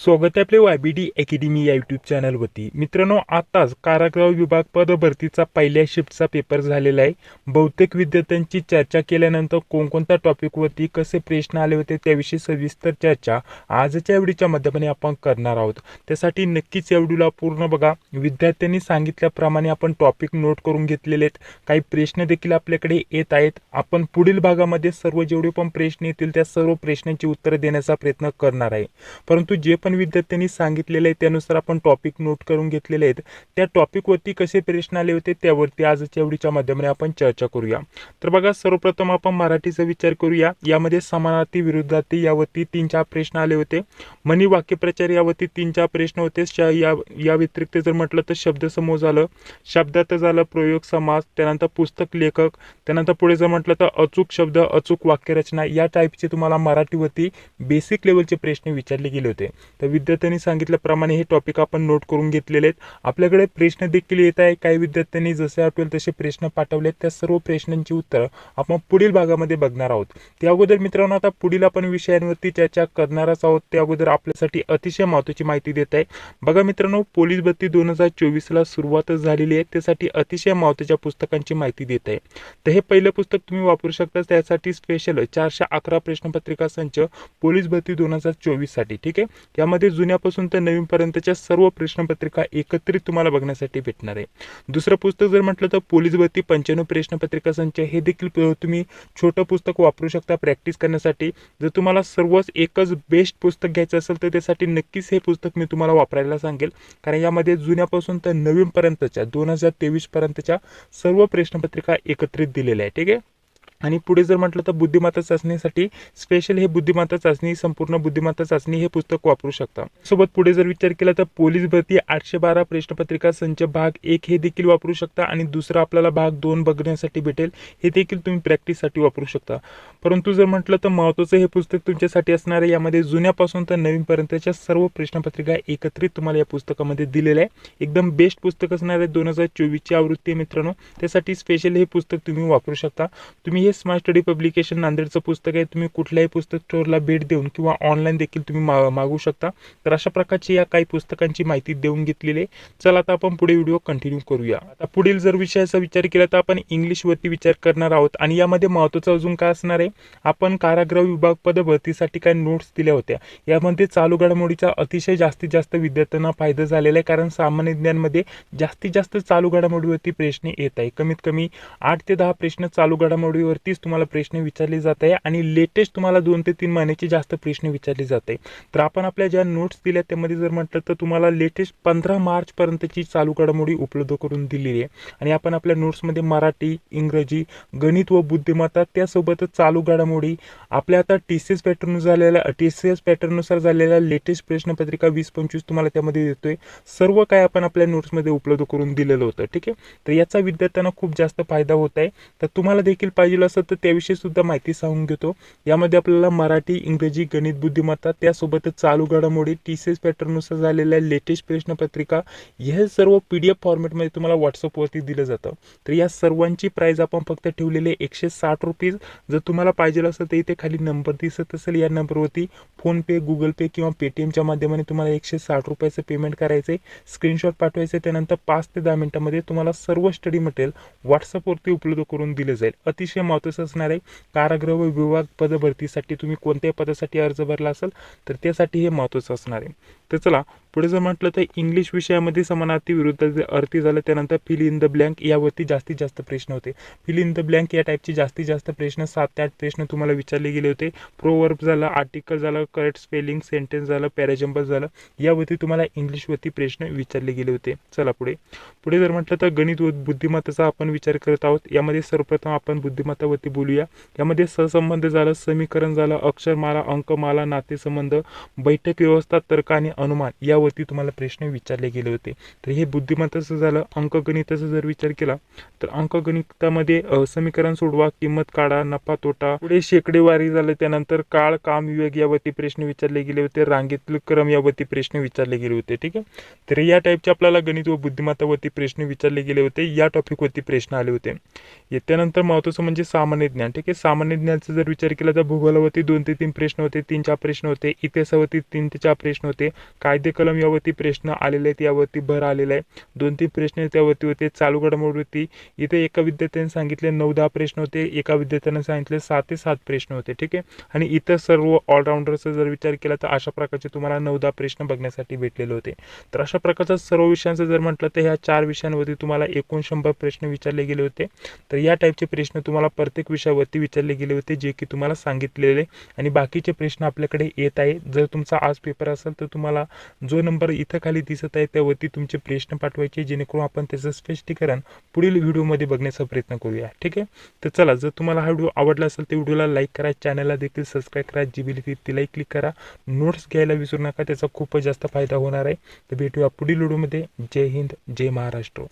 स्वागत आहे आपले वाय बी डी अकॅडमी या यूट्यूब चॅनलवरती मित्रांनो आताच कारागृह विभाग पदभरतीचा पहिल्या शिफ्टचा पेपर झालेला आहे. बहुतेक विद्यार्थ्यांची चर्चा केल्यानंतर कोणकोणत्या टॉपिकवरती कसे प्रश्न आले होते त्याविषयी सविस्तर चर्चा आजच्या व्हिडिओच्या माध्यमाने आपण करणार आहोत. त्यासाठी नक्कीच या व्हिडिओला पूर्ण बघा. विद्यार्थ्यांनी सांगितल्याप्रमाणे आपण टॉपिक नोट करून घेतलेले आहेत. काही प्रश्न देखील आपल्याकडे येत आहेत. आपण पुढील भागामध्ये सर्व जेवढे पण प्रश्न येतील त्या सर्व प्रश्नांची उत्तरं देण्याचा प्रयत्न करणार आहे. परंतु जे पण विद्यार्थ्यांनी सांगितलेलं आहे त्यानुसार आपण टॉपिक नोट करून घेतलेले आहेत. त्या टॉपिकवरती कसे प्रश्न आले होते त्यावरती आजच्या एवढीच्या माध्यमाने आपण चर्चा करूया. तर बघा सर्वप्रथम आपण मराठीचा विचार करूया. यामध्ये समानार्थी विरुद्धार्थी यावरती तीन चार प्रश्न आले होते. मनी वाक्यप्रचार यावरती तीन चार प्रश्न होते. श- या या व्यतिरिक्त जर म्हटलं तर शब्दसमूह झालं शब्दात झालं प्रयोग समाज त्यानंतर पुस्तक लेखक त्यानंतर पुढे जर म्हटलं तर अचूक शब्द अचूक वाक्यरचना या टाईपचे तुम्हाला मराठीवरती बेसिक लेवलचे प्रश्न विचारले गेले होते. तर विद्यार्थ्यांनी सांगितल्याप्रमाणे हे टॉपिक आपण नोट करून घेतलेले आहेत. आपल्याकडे प्रश्न देखील येत आहे काही विद्यार्थ्यांनी जसे आठवेल तसे प्रश्न पाठवले त्या सर्व प्रश्नांची उत्तरं आपण पुढील भागामध्ये बघणार आहोत. त्या अगोदर मित्रांनो आता पुढील आपण विषयांवरती चर्चा करणारच आहोत. त्या अगोदर आपल्यासाठी अतिशय महत्त्वाची माहिती देत आहे. बघा मित्रांनो पोलीस भरती दोन हजार चोवीसला सुरुवातच झालेली आहे. त्यासाठी अतिशय महत्त्वाच्या पुस्तकांची माहिती देत आहे. तर हे पहिलं पुस्तक तुम्ही वापरू शकता. त्यासाठी स्पेशल चारशे अकरा प्रश्नपत्रिका संच पोलीस भरती दोन हजार चोवीससाठी. ठीक आहे? यामध्ये जुन्यापासून तर नवीनपर्यंतच्या सर्व प्रश्नपत्रिका एकत्रित तुम्हाला बघण्यासाठी भेटणार आहे. दुसरं पुस्तक जर म्हटलं तर पोलीस भरती पंच्याण्णव प्रश्नपत्रिका संच हे देखील तुम्ही छोटं पुस्तक वापरू शकता प्रॅक्टिस करण्यासाठी. जर तुम्हाला सर्वच एकच बेस्ट पुस्तक घ्यायचं असेल तर त्यासाठी नक्कीच हे पुस्तक मी तुम्हाला वापरायला सांगेल. कारण यामध्ये जुन्यापासून तर नवीनपर्यंतच्या दोन हजार तेवीसपर्यंतच्या सर्व प्रश्नपत्रिका एकत्रित दिलेल्या आहे ठीक आहे? आणि पुढे जर म्हटलं तर बुद्धिमत्ता चाचणीसाठी स्पेशल हे बुद्धिमत्ता चाचणी संपूर्ण बुद्धिमत्ता चाचणी हे पुस्तक वापरू शकता. सोबत पुढे जर विचार केला तर पोलीस भरती आठशे बारा प्रश्नपत्रिका संच भाग एक हे देखील वापरू शकता आणि दुसरा आपल्याला भाग दोन बघण्यासाठी भेटेल. हे देखील तुम्ही प्रॅक्टिससाठी वापरू शकता. परंतु जर म्हटलं तर महत्त्वाचं हे पुस्तक तुमच्यासाठी असणार आहे यामध्ये जुन्यापासून तर नवीनपर्यंतच्या सर्व प्रश्नपत्रिका एकत्रित तुम्हाला या पुस्तकामध्ये दिलेल्या आहे. एकदम बेस्ट पुस्तक असणार आहे दोन हजार चोवीसची आवृत्ती मित्रांनो. त्यासाठी स्पेशल हे पुस्तक तुम्ही वापरू शकता. तुम्ही हे स्मार्ट स्टडी पब्लिकेशन नांदेडचं पुस्तक आहे. तुम्ही कुठल्याही पुस्तक स्टोअरला भेट देऊन किंवा ऑनलाईन देखील तुम्ही मा मागू शकता. तर अशा प्रकारची या काही पुस्तकांची माहिती देऊन घेतलेली आहे. चला आता आपण पुढे व्हिडिओ कंटिन्यू करूया. आता पुढील जर विषयाचा विचार केला तर आपण इंग्लिशवरती विचार करणार आहोत. आणि यामध्ये महत्त्वाचं अजून काय असणार आहे? आपण कारागृह विभाग पदभरतीसाठी काही नोट्स दिल्या होत्या. यामध्ये चालू घडामोडीचा अतिशय जास्तीत जास्त विद्यार्थ्यांना फायदा झालेला आहे. कारण सामान्य ज्ञानमध्ये जास्तीत जास्त चालू घडामोडीवरती प्रश्न येत आहे. कमीत कमी आठ ते दहा प्रश्न चालू घडामोडीवर वरतीच तुम्हाला प्रश्न विचारले जात आहे आणि लेटेस्ट तुम्हाला दोन ते तीन महिन्याचे जास्त प्रश्न विचारले जात आहे तर आपण आपल्या ज्या नोट्स दिल्या त्यामध्ये जर म्हटलं तर तुम्हाला लेटेस्ट पंधरा मार्चपर्यंतची चालू घडामोडी उपलब्ध करून दिलेली आहे. आणि आपण आपल्या नोट्समध्ये मराठी इंग्रजी गणित व बुद्धिमत्ता त्यासोबतच चालू घडामोडी आपल्या आता टी सी एस पॅटर्न झालेल्या टी सी एस पॅटर्ननुसार झालेल्या लेटेस्ट प्रश्नपत्रिका वीस पंचवीस तुम्हाला त्यामध्ये देतोय. सर्व काय आपण आपल्या नोट्समध्ये उपलब्ध करून दिलेलं होतं. ठीक आहे? तर याचा विद्यार्थ्यांना खूप जास्त फायदा होत आहे. तर तुम्हाला देखील पाहिजे असेल तर त्याविषयी सुद्धा माहिती सांगून घेतो. यामध्ये आपल्याला मराठी इंग्रजी गणित बुद्धिमत्ता त्यासोबतच चालू घडामोडी टी सी एस पॅटर्ननुसार झालेल्या लेटेस्ट प्रश्नपत्रिका हे सर्व पी डी एफ फॉर्मॅटमध्ये तुम्हाला व्हॉट्सअपवरती दिलं जातं. तर या सर्वांची प्राईज आपण फक्त ठेवलेली आहे एकशे साठ रुपीज जर तुम्हाला पाहिजे असेल तर इथे खाली नंबर दिसत असेल या नंबरवरती फोनपे गुगल पे किंवा पेटीएमच्या माध्यमाने तुम्हाला एकशे साठ रुपयाचं पेमेंट करायचं आहे. स्क्रीनशॉट पाठवायचं त्यानंतर पाच ते दहा मिनटामध्ये तुम्हाला सर्व स्टडी मटेरियल व्हॉट्सअपवरती उपलब्ध करून दिलं जाईल. अतिशय महत्त्वाचं असणार आहे. कारागृह विभाग पदभरतीसाठी तुम्ही कोणत्याही पदासाठी अर्ज भरला असेल तर त्यासाठी हे महत्त्वाचं असणार आहे. तर चला पुढे जर म्हटलं तर इंग्लिश विषयामध्ये समानार्थी विरुद्ध अर्थी झालं त्यानंतर फिल इन द ब्लँक यावरती जास्तीत जास्त प्रश्न होते. फिल इन द ब्लँक या टाईपचे जास्तीत जास्त प्रश्न सात ते आठ प्रश्न तुम्हाला विचारले गेले होते. प्रोवर्ब झालं आर्टिकल झालं करेक्ट स्पेलिंग सेंटेन्स झालं पॅराजंबल झालं यावरती तुम्हाला इंग्लिशवरती प्रश्न विचारले गेले होते. चला पुढे. पुढे जर म्हटलं तर गणित व बुद्धिमत्ताचा आपण विचार करत आहोत. यामध्ये सर्वप्रथम आपण बुद्धिमत्ता बुद्धिमत्तावरती बोलूया. यामध्ये सहसंबंध झालं समीकरण झालं अक्षरमाला अंकमाला नातेसंबंध बैठक व्यवस्था तर्क आणि अनुमान यावरती तुम्हाला प्रश्न विचारले गेले होते. तर हे बुद्धिमत्ताचं झालं अंकगणिताचा जर विचार केला तर अंकगणितामध्ये समीकरण सोडवा किंमत काढा नफा तोटा पुढे शेकडेवारी झालं त्यानंतर काळ काम विवेक यावरती प्रश्न विचारले गेले होते रांगेतील क्रम यावरती प्रश्न विचारले गेले होते ठीक आहे? तर या टाईपचे आपल्याला गणित व बुद्धिमत्तावरती प्रश्न विचारले गेले होते या टॉपिकवरती प्रश्न आले होते. त्यानंतर महत्त्वाचं म्हणजे सामान्य ज्ञान. ठीक आहे सामान्य ज्ञानचा जर विचार केला तर भूगोलावरती दोन ते तीन प्रश्न होते तीन चार प्रश्न होते इतिहासावरती तीन ते चार प्रश्न होते कायदे कलम यावरती प्रश्न आलेले आहेत यावरती भर आलेला आहे. दोन तीन प्रश्न त्यावरती होते चालू घडामोडीवरती. इथे एका विद्यार्थ्याने सांगितले नऊ दहा प्रश्न होते एका विद्यार्थ्याने सांगितले सात ते सात प्रश्न होते. ठीक आहे आणि इतर सर्व ऑलराऊंडरचा जर विचार केला तर अशा प्रकारचे तुम्हाला नऊ दहा प्रश्न बघण्यासाठी भेटलेले होते. तर अशा प्रकारचा सर्व विषयांचं जर म्हटलं तर ह्या चार विषयांवरती तुम्हाला एकूण शंभर प्रश्न विचारले गेले होते. तर या टाईपचे प्रश्न तुम्हाला प्रत्येक विषयावरती विचारले गेले होते जे की तुम्हाला सांगितलेले. आणि बाकीचे प्रश्न आपल्याकडे येत आहे जर तुमचा आज पेपर असेल तर तुम्हाला जो नंबर इथं खाली दिसत आहे त्यावरती तुमचे प्रश्न पाठवायचे जेणेकरून आपण त्याचं स्पष्टीकरण पुढील व्हिडिओमध्ये बघण्याचा प्रयत्न करूया. ठीक आहे? तर चला जर तुम्हाला हा व्हिडिओ आवडला असेल तर व्हिडिओला लाईक करा. चॅनलला देखील सबस्क्राईब करा. जी बिल तिलाही क्लिक करा. नोट्स घ्यायला विसरू नका. त्याचा खूपच जास्त फायदा होणार आहे. तर भेटूया पुढील व्हिडिओमध्ये. जय हिंद जय महाराष्ट्र.